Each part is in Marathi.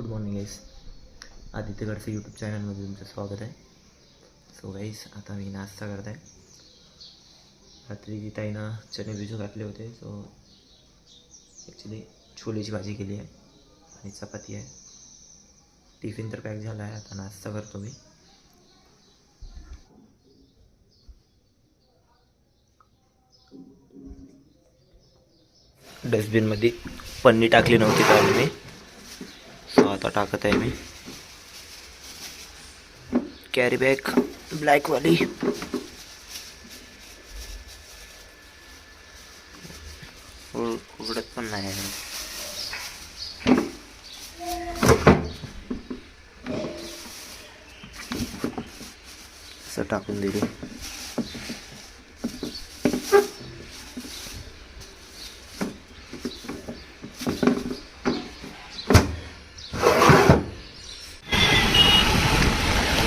Good morning guys Aditya Gadse YouTube चॅनलमध्ये तुमचं स्वागत आहे. सो गाईस आता मी नाश्ता करत आहे रात्री ताईनं चणे भिजू घातले होते सो ॲक्च्युली छोलेची भाजी केली आहे आणि चपाती आहे. टिफिन तर पॅक झाला आहे आता नाश्ता करतो मी. डस्टबिनमध्ये पन्नी टाकली नव्हती त्यावेळी मी. सो आता टाकत आहे मी कॅरी बॅग ब्लॅकवाली उघ- उघडत पण नाही आहे असं टाकून दिली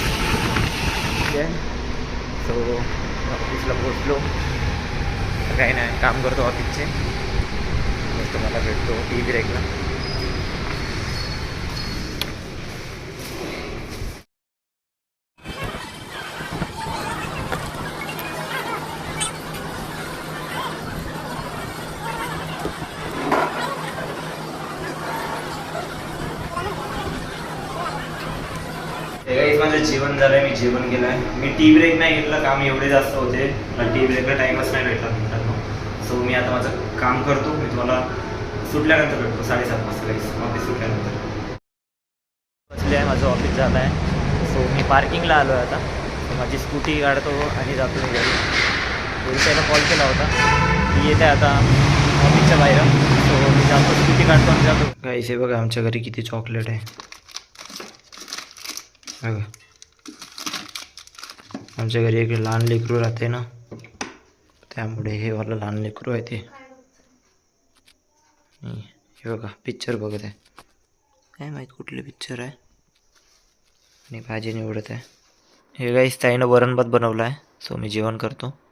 ठीक आहे सो ऑफिसला पोचलो काही नाही काम करतो ऑफिसचे मग तुम्हाला भेटतो टी व्ही ब्रेकला काही माझं जेवण झालंय मी जेवण केलंय मी टी ब्रेक नाही घेतलं काम एवढे जास्त होते. टी ब्रेकला टाइमच नाही भेटला मित्रांनो. सो मी आता माझं काम करतो. मी तुम्हाला सुटल्यानंतर भेटतो. साडेसात वाजता ऑफिस सुटल्यानंतर. बसले आहे माझं ऑफिस झालं आहे. सो मी पार्किंगला आलो आहे आता माझी स्कूटी काढतो आणि जातो मी घरी. पोलिसाला कॉल केला होता. ती येते आता ऑफिसच्या बाहेर. सो मी जातो स्कूटी काढतो आणि जातो. काहीच हे बघा आमच्या घरी किती चॉकलेट आहे. बघा आमच्या घरी एक लहान लेकरू राहते ना त्यामुळे हे वाला लहान लेकरू आहे ते. हे बघा पिक्चर बघत आहे. काय माहीत कुठले पिक्चर आहे? आणि भाजी निवडत आहे. हे काही ताईनं वरणभात बनवला बनवलं आहे सो मी जेवण करतो.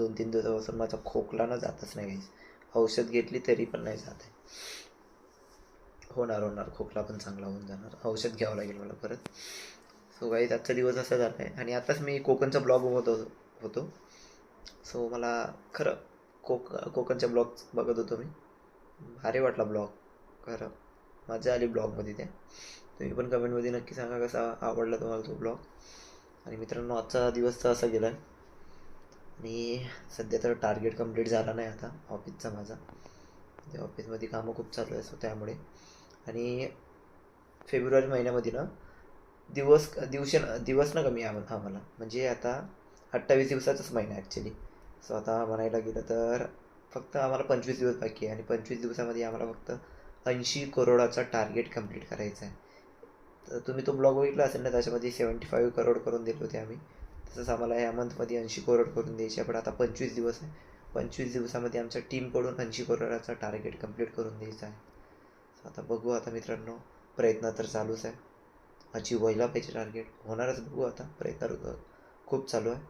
दोन तीन दिवसापासून माझा खोकला ना जातच नाही गाईस औषध घेतली तरी पण नाही जात आहे. होणार होणार. खोकला पण चांगला होऊन जाणार. औषध घ्यावं लागेल मला परत. सो गाईज आजचा दिवस असा झाला आहे आणि आताच मी कोकणचा ब्लॉग होतो होतो. सो मला खरं कोक कोकणच्या ब्लॉग बघत होतो मी. भारी वाटला ब्लॉग. खरं. मजा आली ब्लॉगमध्ये त्या तुम्ही पण कमेंटमध्ये नक्की सांगा कसा आवडला तुम्हाला तो ब्लॉग. आणि मित्रांनो आजचा दिवस तर असा गेला आहे आणि सध्या तर टार्गेट कंप्लीट झाला नाही आता ऑफिसचा माझा. म्हणजे त्या ऑफिसमध्ये कामं खूप चालू आहे सो त्यामुळे. आणि फेब्रुवारी महिन्यामध्ये ना दिवस दिवस दिवस ना कमी आम आम्हाला. म्हणजे आता अठ्ठावीस दिवसाचाच महिना ॲक्च्युली सो आता म्हणायला गेलं तर फक्त आम्हाला पंचवीस दिवस बाकी आहे. आणि पंचवीस दिवसामध्ये आम्हाला फक्त ऐंशी करोडाचा टार्गेट कंप्लीट करायचा आहे. तर तुम्ही तो ब्लॉग बघितला असेल ना त्याच्यामध्ये सेवन्टी फाईव्ह करोड करून दिले होते आम्ही. तसंच आम्हाला ह्या मंथमध्ये ऐंशी करोड करून द्यायचे. पण आता पंचवीस दिवस आहे. पंचवीस दिवसामध्ये आमच्या टीमकडून ऐंशी करोडाचा टार्गेट कंप्लीट करून द्यायचा आहे. आता बघू आता मित्रांनो प्रयत्न तर चालूच आहे. अचीव व्हायला पाहिजे टार्गेट होणारच बघू आता. प्रयत्न खूप चालू आहे.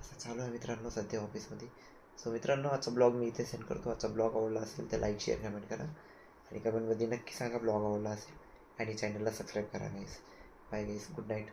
असं चालू आहे मित्रांनो सध्या ऑफिसमध्ये सो मित्रांनो आजचा ब्लॉग मी इथे सेंड करतो. आजचा ब्लॉग आवडला असेल तर लाईक शेअर कमेंट करा. आणि कमेंटमध्ये नक्की सांगा ब्लॉग आवडला असेल. आणि चॅनलला सबस्क्राईब करा guys bye guys good night